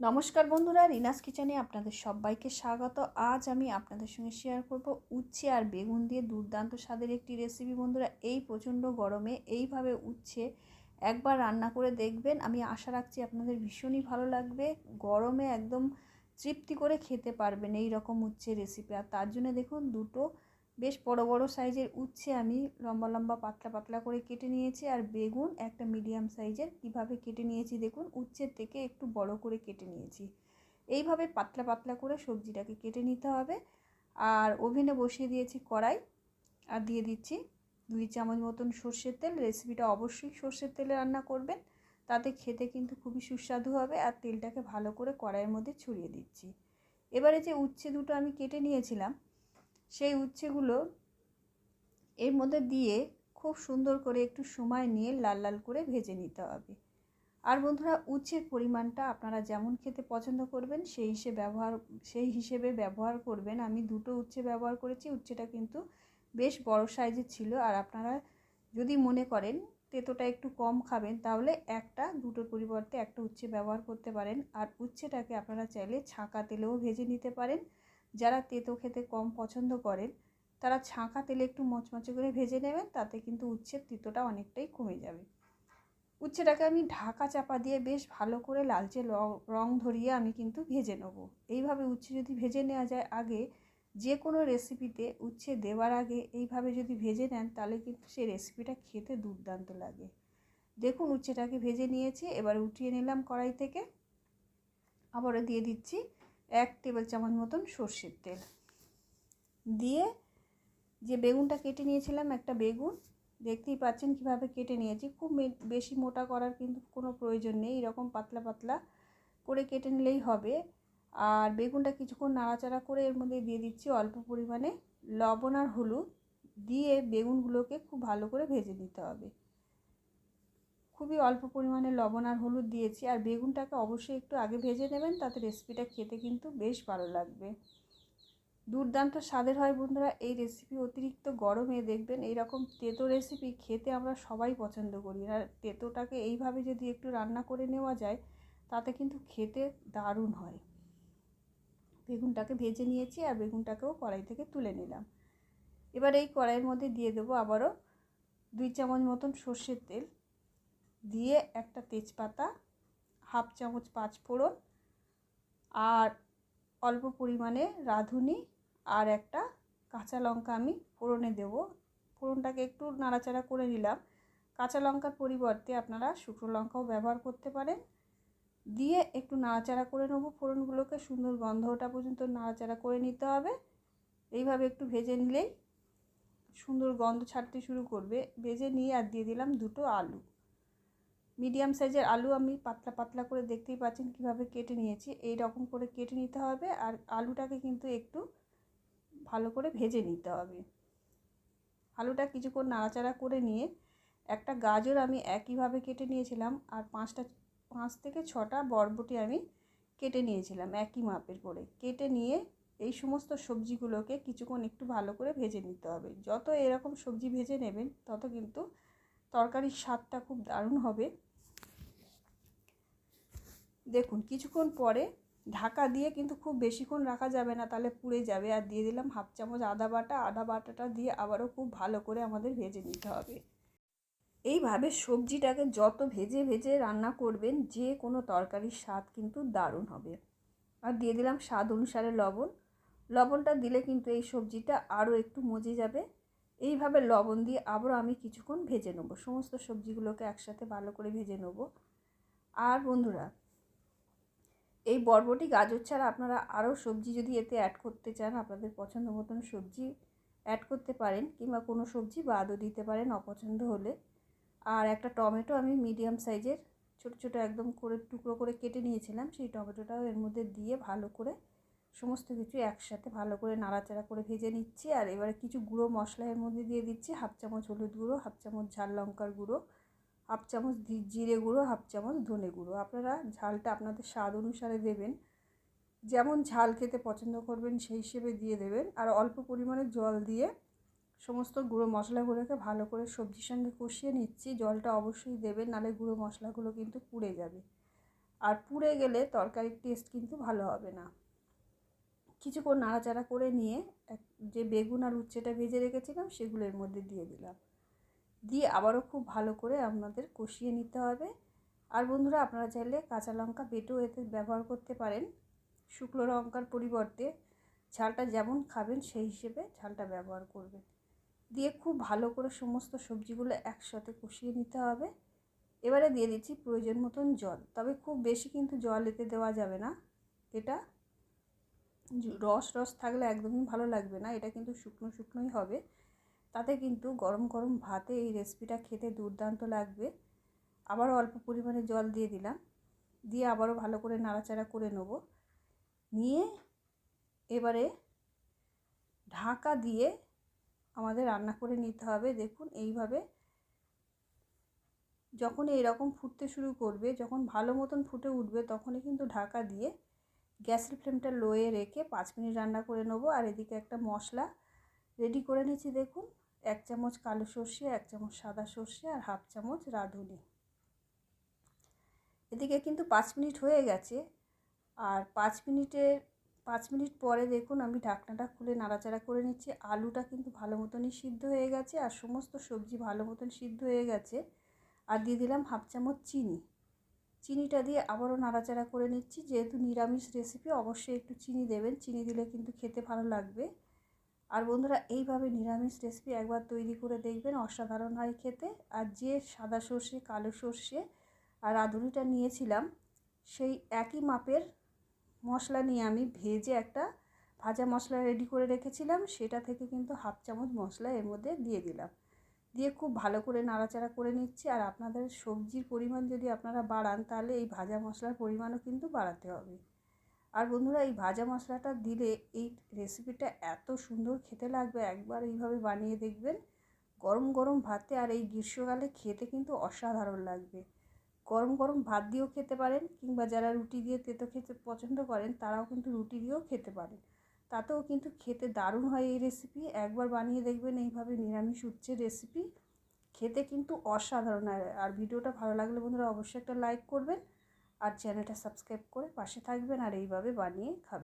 নমস্কার বন্ধুরা, রিনাস কিচেনে আপনাদের সবাইকে স্বাগত। আজ আমি আপনাদের সঙ্গে শেয়ার করব উচ্ছে আর বেগুন দিয়ে দুর্দান্ত স্বাদের একটি রেসিপি বন্ধুরা, এই প্রচণ্ড গরমে এইভাবে উচ্ছে একবার রান্না করে দেখবেন। আমি আশা রাখছি আপনাদের ভীষণই ভালো লাগবে। গরমে একদম তৃপ্তি করে খেতে পারবেন এই রকম উচ্ছে রেসিপি আর তার জন্য দেখুন, দুটো বেশ বড় বড় সাইজের উচ্ছে আমি লম্বা লম্বা, পাতলা পাতলা করে কেটে নিয়েছি। আর বেগুন একটা মিডিয়াম সাইজের। কীভাবে কেটে নিয়েছি দেখুন, উচ্ছের থেকে একটু বড় করে কেটে নিয়েছি। এইভাবে পাতলা পাতলা করে সবজিটাকে কেটে নিতে হবে। আর ওভেনে বসিয়ে দিয়েছি কড়াই। আর দিয়ে দিচ্ছি দুই চামচ মতন সর্ষের তেল। রেসিপিটা অবশ্যই সর্ষের তেলে রান্না করবেন। তাতে খেতে কিন্তু খুবই সুস্বাদু হবে। আর তেলটাকে ভালো করে কড়াইয়ের মধ্যে ছড়িয়ে দিচ্ছি। এবারে যে উচ্ছে দুটো আমি কেটে নিয়েছিলাম সেই উচ্ছেগুলো এর মধ্যে দিয়ে খুব সুন্দর করে একটু সময় নিয়ে লাল লাল করে ভেজে নিতে হবে। আর বন্ধুরা, উচ্ছের পরিমাণটা আপনারা যেমন খেতে পছন্দ করবেন, সেই হিসেবে ব্যবহার, সেই হিসেবে ব্যবহার করবেন। আমি দুটো উচ্ছে ব্যবহার করেছি, উচ্ছেটা কিন্তু বেশ বড় সাইজের ছিল। আর আপনারা যদি মনে করেন তেতোটা একটু কম খাবেন, তাহলে একটা, দুটোর পরিবর্তে একটা উচ্ছে ব্যবহার করতে পারেন। আর উচ্ছেটাকে আপনারা চাইলে ছাঁকা তেলেও ভেজে নিতে পারেন। যারা তেতো খেতে কম পছন্দ করেন, তারা ছাঁকা তেলে একটু মচমচে করে ভেজে নেবেন, তাতে কিন্তু উচ্ছের তিতোটা অনেকটাই কমে যাবে। উচ্ছেটাকে আমি ঢাকা চাপা দিয়ে বেশ ভালো করে লালচে রং ধরিয়ে আমি কিন্তু ভেজে নেব। এইভাবে উচ্ছে যদি ভেজে নেওয়া যায় আগে যে কোনো রেসিপিতে উচ্ছে দেওয়ার আগে এইভাবে যদি ভেজে নেন, তাহলে কিন্তু সেই রেসিপিটা খেতে দুর্দান্ত লাগে। দেখুন উচ্ছেটাকে ভেজে নিয়েছি, এবার উঠিয়ে নিলাম কড়াই থেকে। আবারও দিয়ে দিচ্ছি এক টেবিল চামচ মতন সর্ষের তেল। দিয়ে যে বেগুনটা কেটে নিয়েছিলাম, একটা বেগুন। দেখতেই পাচ্ছেন কীভাবে কেটে নিয়েছি। খুব বেশি মোটা করার কিন্তু কোনো প্রয়োজন নেই। এরকম পাতলা পাতলা করে কেটে নিলেই হবে। আর বেগুনটা কিছুক্ষণ নাড়াচাড়া করে এর মধ্যে দিয়ে দিচ্ছি অল্প পরিমাণে লবণ আর হলুদ। দিয়ে বেগুনগুলোকে খুব ভালো করে ভেজে নিতে হবে। খুবই অল্প পরিমাণে লবণ আর হলুদ দিয়েছি আর বেগুনটাকে অবশ্যই একটু আগে ভেজে নেবেন, তাতে রেসিপিটা খেতে কিন্তু বেশ ভালো লাগবে। দুর্দান্ত স্বাদের হয় বন্ধুরা, এই রেসিপি অতিরিক্ত গরমে দেখবেন এইরকম তেতো রেসিপি খেতে আমরা সবাই পছন্দ করি। আর তেতোটাকে এইভাবে যদি একটু রান্না করে নেওয়া যায়, তাতে কিন্তু খেতে দারুণ হয়। বেগুনটাকে ভেজে নিয়েছি আর বেগুনটাকেও কড়াই থেকে তুলে নিলাম। এবার এই কড়াইয়ের মধ্যে দিয়ে দেবো আবারও দুই চামচ মতন সর্ষের তেল। দিয়ে একটা তেজপাতা, হাফ চামচ পাঁচ ফোড়ন আর অল্প পরিমাণে রাঁধুনি আর একটা কাঁচা লঙ্কা আমি ফোড়নে দেব। ফোড়নটাকে একটু নাড়াচাড়া করে নিলাম। কাঁচা লঙ্কার পরিবর্তে আপনারা শুকনো লঙ্কাও ব্যবহার করতে পারেন। দিয়ে একটু নাড়াচাড়া করে নেব। ফোড়নগুলোকে সুন্দর গন্ধ ওঠা পর্যন্ত নাড়াচাড়া করে নিতে হবে। এইভাবে একটু ভেজে নিলেই সুন্দর গন্ধ ছাড়তে শুরু করবে। ভেজে নিয়ে আর দিয়ে দিলাম দুটো আলু। মিডিয়াম সাইজের আলু আমি পাতলা পাতলা করে দেখতেই পাচ্ছেন কীভাবে কেটে নিয়েছি। এই রকম করে কেটে নিতে হবে আর আলুটাকে কিন্তু একটু ভালো করে ভেজে নিতে হবে। আলুটা কিছুক্ষণ নাড়াচাড়া করে নিয়ে একটা গাজর আমি একইভাবে কেটে নিয়েছিলাম আর পাঁচটা, পাঁচ থেকে ছটা বরবটি আমি কেটে নিয়েছিলাম একই মাপের করে। কেটে নিয়ে এই সমস্ত সবজিগুলোকে কিছুক্ষণ একটু ভালো করে ভেজে নিতে হবে। যত এরকম সবজি ভেজে নেবেন তত কিন্তু তরকারির স্বাদটা খুব দারুণ হবে। দেখুন, কিছুক্ষণ পরে ঢাকা দিয়ে কিন্তু খুব বেশিক্ষণ রাখা যাবে না, তাহলে পুড়ে যাবে। আর দিয়ে দিলাম হাফ চামচ আদা বাটা, আদা বাটাটা দিয়ে আবারও খুব ভালো করে আমাদের ভেজে নিতে হবে। এইভাবে সবজিটাকে যত ভেজে ভেজে রান্না করবেন, যে কোনো তরকারির স্বাদ কিন্তু দারুণ হবে। আর দিয়ে দিলাম স্বাদ অনুসারে লবণ। লবণটা দিলে কিন্তু এই সবজিটা আরও একটু মজে যাবে। এইভাবে লবণ দিয়ে আবারও আমি কিছুক্ষণ ভেজে নেব। সমস্ত সবজিগুলোকে একসাথে ভালো করে ভেজে নেব। আর বন্ধুরা এই বরবটি গাজর ছাড়া আপনারা আরও সবজি যদি এতে অ্যাড করতে চান, আপনাদের পছন্দ মতন সবজি অ্যাড করতে পারেন কিংবা কোনো সবজি বাদও দিতে পারেন অপছন্দ হলে। আর একটা টমেটো আমি মিডিয়াম সাইজের ছোট ছোট একদম করে টুকরো করে কেটে নিয়েছিলাম, সেই টমেটোটাও এর মধ্যে দিয়ে ভালো করে সমস্ত কিছু একসাথে ভালো করে নাড়াচাড়া করে ভেজে নিচ্ছি। আর এবারে কিছু গুঁড়ো মশলা এর মধ্যে দিয়ে দিচ্ছি, হাফ চামচ হলুদ গুঁড়ো, হাফ চামচ ঝাল লঙ্কার গুঁড়ো হাফ চামচ জিরে গুঁড়ো, হাফ চামচ ধনে গুঁড়ো। আপনারা ঝালটা আপনাদের স্বাদ অনুসারে দেবেন। যেমন ঝাল খেতে পছন্দ করবেন সেই হিসেবে দিয়ে দেবেন। আর অল্প পরিমাণে জল দিয়ে সমস্ত গুঁড়ো মশলাগুলোকে ভালো করে সবজির সঙ্গে কষিয়ে নিচ্ছি। জলটা অবশ্যই দেবেন নাহলে গুঁড়ো মশলাগুলো কিন্তু পুড়ে যাবে। আর পুড়ে গেলে তরকারির টেস্ট কিন্তু ভালো হবে না। কিছুক্ষণ নাড়াচাড়া করে নিয়ে যে বেগুন আর উচ্ছেটা ভেজে রেখেছিলাম সেগুলো এর মধ্যে দিয়ে দিলাম। দিয়ে আবারও খুব ভালো করে আপনাদের কষিয়ে নিতে হবে। আর বন্ধুরা, আপনারা চাইলে কাঁচা লঙ্কা বেটেও এতে ব্যবহার করতে পারেন। শুকনো লঙ্কার পরিবর্তে ঝালটা যেমন খাবেন, সেই হিসেবে ঝালটা ব্যবহার করবেন। দিয়ে খুব ভালো করে সমস্ত সবজিগুলো একসাথে কষিয়ে নিতে হবে। এবারে দিয়ে দিচ্ছি প্রয়োজন মতন জল। তবে খুব বেশি কিন্তু জল এতে দেওয়া যাবে না। এটা রস রস থাকলে একদমই ভালো লাগবে না। এটা কিন্তু শুকনো, শুকনোই হবে। তাতে কিন্তু গরম গরম ভাতে এই রেসিপিটা খেতে দুর্দান্ত লাগবে। আবারও অল্প পরিমাণে জল দিয়ে দিলাম। দিয়ে আবারও ভালো করে নাড়াচাড়া করে নেব। নিয়ে এবারে ঢাকা দিয়ে আমাদের রান্না করে নিতে হবে। দেখুন এইভাবে যখন এইরকম ফুটতে শুরু করবে, যখন ভালো মতন ফুটে উঠবে, তখনই কিন্তু ঢাকা দিয়ে গ্যাসের ফ্লেমটা লোয়ে রেখে পাঁচ মিনিট রান্না করে নেব। আর এদিকে একটা মশলা রেডি করে নিচ্ছি দেখুন। এক চামচ কালো সর্ষে, এক চামচ সাদা সর্ষে আর হাফ চামচ রাঁধুনি। এদিকে কিন্তু পাঁচ মিনিট হয়ে গেছে। আর পাঁচ মিনিটের, পাঁচ মিনিট পরে দেখুন আমি ঢাকনাটা খুলে নাড়াচাড়া করে নিচ্ছি। আলুটা কিন্তু ভালো মতনই সিদ্ধ হয়ে গেছে আর সমস্ত সবজি ভালো মতন সিদ্ধ হয়ে গেছে। আর দিয়ে দিলাম হাফ চামচ চিনি। চিনিটা দিয়ে আবারও নাড়াচাড়া করে নিচ্ছি। যেহেতু নিরামিষ রেসিপি অবশ্যই একটু চিনি দেবেন। চিনি দিলে কিন্তু খেতে ভালো লাগবে। আর বন্ধুরা, এইভাবে নিরামিষ রেসিপি একবার তৈরি করে দেখবেন, অসাধারণ হয় খেতে। আর যে সাদা সর্ষে, কালো সর্ষে আর রাঁধুনিটা নিয়েছিলাম, সেই একই মাপের মশলা নিয়ে আমি ভেজে একটা ভাজা মশলা রেডি করে রেখেছিলাম। সেটা থেকে কিন্তু হাফ চামচ মশলা এর মধ্যে দিয়ে দিলাম। দিয়ে খুব ভালো করে নাড়াচাড়া করে নিচ্ছি। আর আপনাদের সবজির পরিমাণ যদি আপনারা বাড়ান, তাহলে এই ভাজা মশলার পরিমাণও কিন্তু বাড়াতে হবে। আর বন্ধুরা এই ভাজা মশলাটা দিলে এই রেসিপিটা এত সুন্দর খেতে লাগবে, একবার এইভাবে বানিয়ে দেখবেন। গরম গরম ভাতে আর এই গ্রীষ্মকালে খেতে কিন্তু অসাধারণ লাগবে। গরম গরম ভাত দিয়েও খেতে পারেন কিংবা যারা রুটি দিয়ে তেতো খেতে পছন্দ করেন, তারাও কিন্তু রুটি দিয়েও খেতে পারেন। তাতেও কিন্তু খেতে দারুণ হয় এই রেসিপি একবার বানিয়ে দেখবেন এইভাবে নিরামিষ উচ্ছের রেসিপি খেতে কিন্তু অসাধারণ আর ভিডিওটা ভালো লাগলে বন্ধুরা অবশ্যই একটা লাইক করবেন। আর চ্যানেলটা সাবস্ক্রাইব করে পাশে থাকবেন আর এইভাবে বানিয়ে খাবেন।